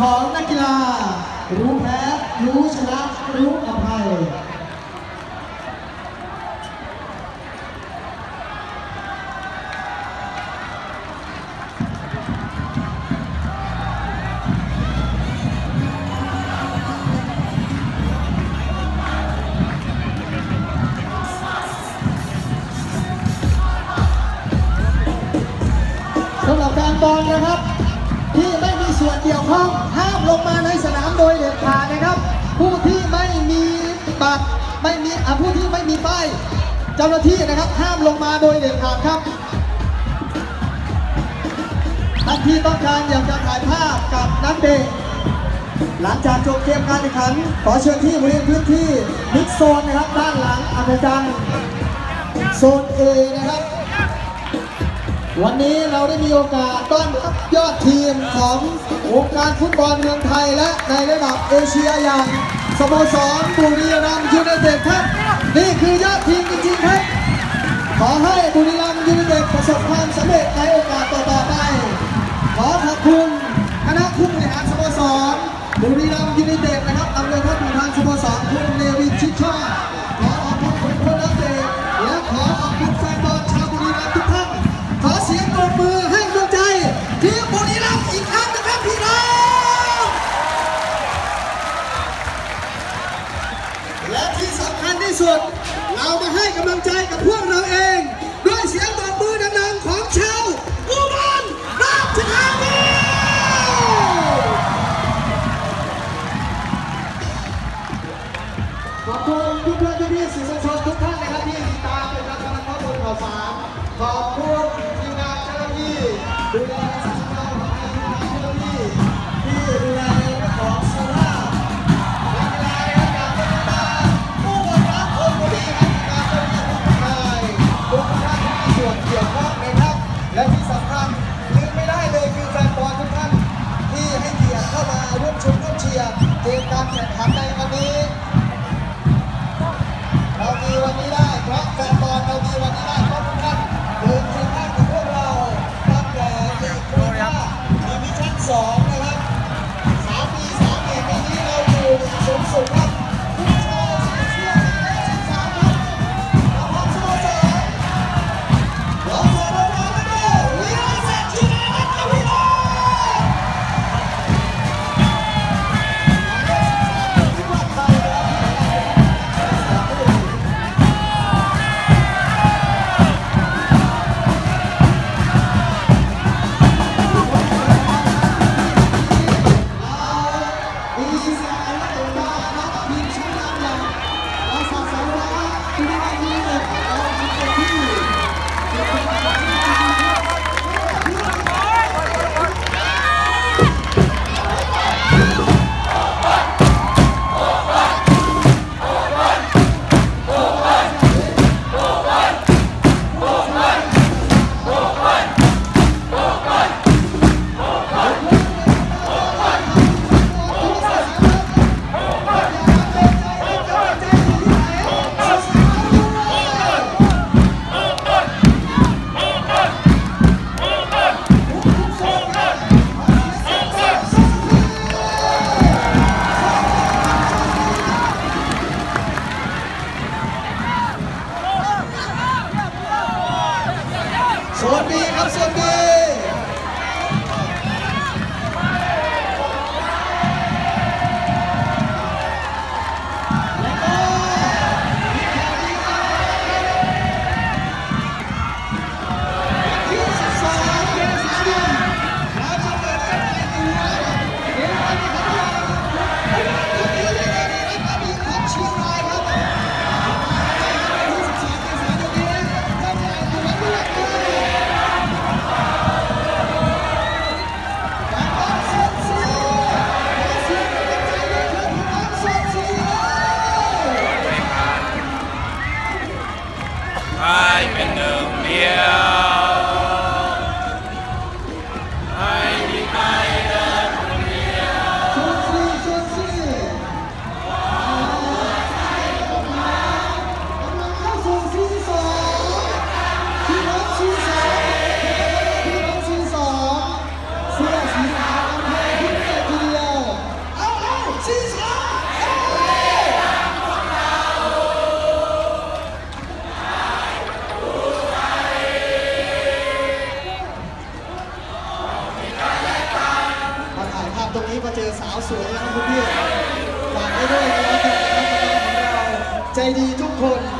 ของนักกีฬา รู้แพ้ รู้ชนะ รู้อภัย เกี่ยวข้องห้ามลงมาในสนามโดยเด็ดขาดนะครับ ผู้ที่ไม่มีบัตรไม่มีผู้ที่ไม่มีป้ายเจ้าหน้าที่นะครับห้ามลงมาโดยเด็ดขาดครับท่านที่ต้องการอยากจะถ่ายภาพกับนักเตะหลังจากจบเกมการแข่งขัน ขอเชิญที่บริเวณพื้นที่มิกโซนนะครับ ด้านหลังอัศจรรย์โซน A นะครับ วันนี้เราได้มีโอกาสต้อนรับยอดทีมของวงการฟุตบอลเมืองไทยและในระดับเอเชียอย่างสโมสรบุรีรัมย์ยูไนเต็ดครับ นี่คือยอดทีมจริงๆครับ ขอให้บุรีรัมย์ยูไนเต็ดประสบความสำเร็จในโอกาสต่อๆไป ขอขอบคุณคณะผู้บริหารสโมสรบุรีรัมย์ยูไน สุด เรามาให้กำลังใจกับพวกเราเอง ด้วยเสียงปรบมือดังๆของชาวอุบลราชธานีขอบคุณเพื่อนๆพี่สื่อมวลชนทุกท่านนะครับที่ติดตามเป็นการทำข้อมูลข่าวสารขอบคุณทีมงานเจ้าหน้าที่ดูแล มเชียร์เกมการแข่งขันในวันนี้ เรามีวันนี้ได้เพราะแฟนบอลเรามีวันนี้ได้เพราะทุกท่านเดินเคียงข้างกับพวกเราตั้งแต่ลีกโคราชดิวิชั่นสอง โซนบีครับโซนบี ใจดีทุกคน